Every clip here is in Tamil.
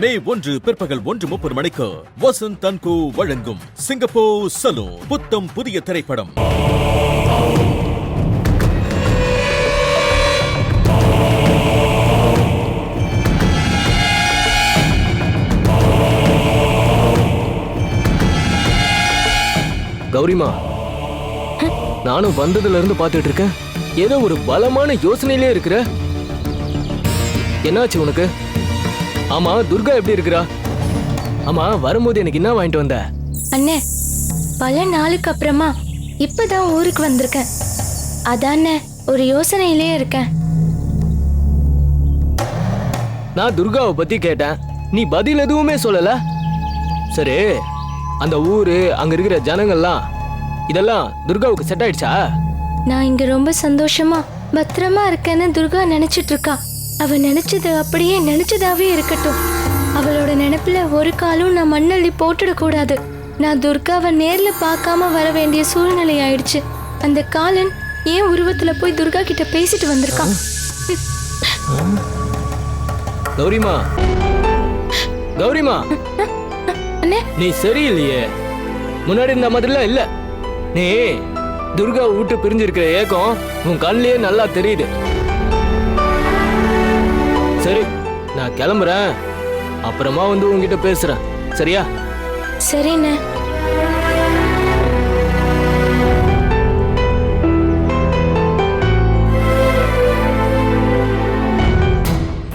மே ஒன்று பிற்பகல் ஒன்று முப்பது மணிக்கு வசந்த் தன்கு வழங்கும் சிங்கப்பூர் சலூன் புத்தம் புதிய திரைப்படம். கௌரிமா நானும் வந்ததுல இருந்து பார்த்துட்டு இருக்கேன். ஏதோ ஒரு பலமான யோசனையிலே இருக்கிற. என்னாச்சு உனக்கு? ஆமா துர்கா எப்படி இருக்கிறா? ஆமா வரும்போது எனக்கு என்ன வாங்கிட்டு வந்த? அண்ணே பல நாளுக்கு அப்புறமா இப்பதான் ஊருக்கு வந்திருக்கேன். அதானே ஒரு யோசனையிலே இருக்கேன். நான் துர்காவை பத்தி கேட்டேன். நீ பதில் எதுவுமே சொல்லல? சரி அந்த ஊரு அங்க இருக்கிற ஜனங்கள்லாம் இதெல்லாம் துர்காவுக்கு செட் ஆயிடுச்சா? நான் இங்க ரொம்ப சந்தோஷமா பத்திரமா இருக்கேன்னு துர்கா நினைச்சிட்டு இருக்கா. அவ நினைச்சது அப்படியே நினைச்சதாவே இருக்கட்டும். அவளோட நினைப்புல ஒரு காலும் நான் மண்ணள்ளி போட்டுட கூடாது நான் துர்காவை நேர்ல பார்க்காம வர வேண்டிய சூழ்நிலை ஆயிடுச்சு. அந்த காலன் ஏன் உருவத்துல போய் துர்கா கிட்ட பேசிட்டு வந்திருக்கான்? கௌரிமா. கௌரிமா. அண்ணே. நீ சரியில்லையே. முன்னாடி இருந்த மாதிரிலாம் இல்ல. நீ துர்கா விட்டு பிரிஞ்சிருக்கிற ஏக்கம் உன் கண்ணிலேயே நல்லா தெரியுது. சரி நான் கிளம்புறேன். அப்புறமா வந்து உன்கிட்ட பேசுறேன். சரியா? சரிண்ணே.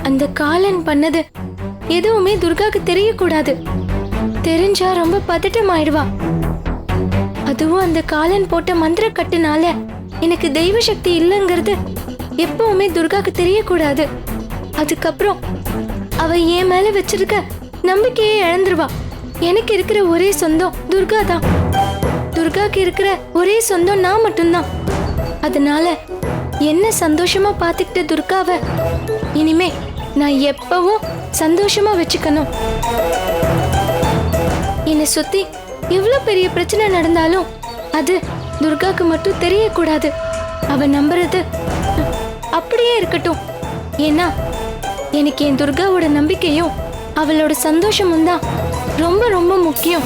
அந்த காலன் பண்ணது எதுவுமே துர்காக்கு தெரியக்கூடாது. தெரிஞ்சா ரொம்ப பதட்டம் ஆயிடுவா அதுவும் அந்த காலன் போட்ட மந்திர கட்டுனால எனக்கு தெய்வ சக்தி இல்லைங்கிறது எப்பவுமே துர்காக்கு தெரியக்கூடாது. அதுக்கப்புறம் அவ என் மேல வச்சிருக்க நம்பிக்கையே இழந்துருவா. எனக்கு இருக்கிற ஒரே சொந்தம் துர்கா தான். துர்காக்கு இருக்கிற ஒரே சொந்தம் நான் மட்டும்தான். அதனால என்ன சந்தோஷமா பார்த்துக்கிட்ட துர்காவை இனிமே நான் எப்பவும் சந்தோஷமா வச்சுக்கணும். என்னை சுத்தி எவ்வளவு பெரிய பிரச்சனை நடந்தாலும் அது துர்காக்கு மட்டும் தெரியக்கூடாது. அவ நம்புறது அப்படியே இருக்கட்டும். ஏன்னா எனக்கு என் துர்காவோட நம்பிக்கையும் அவளோட சந்தோஷமும் தான் ரொம்ப ரொம்ப முக்கியம்.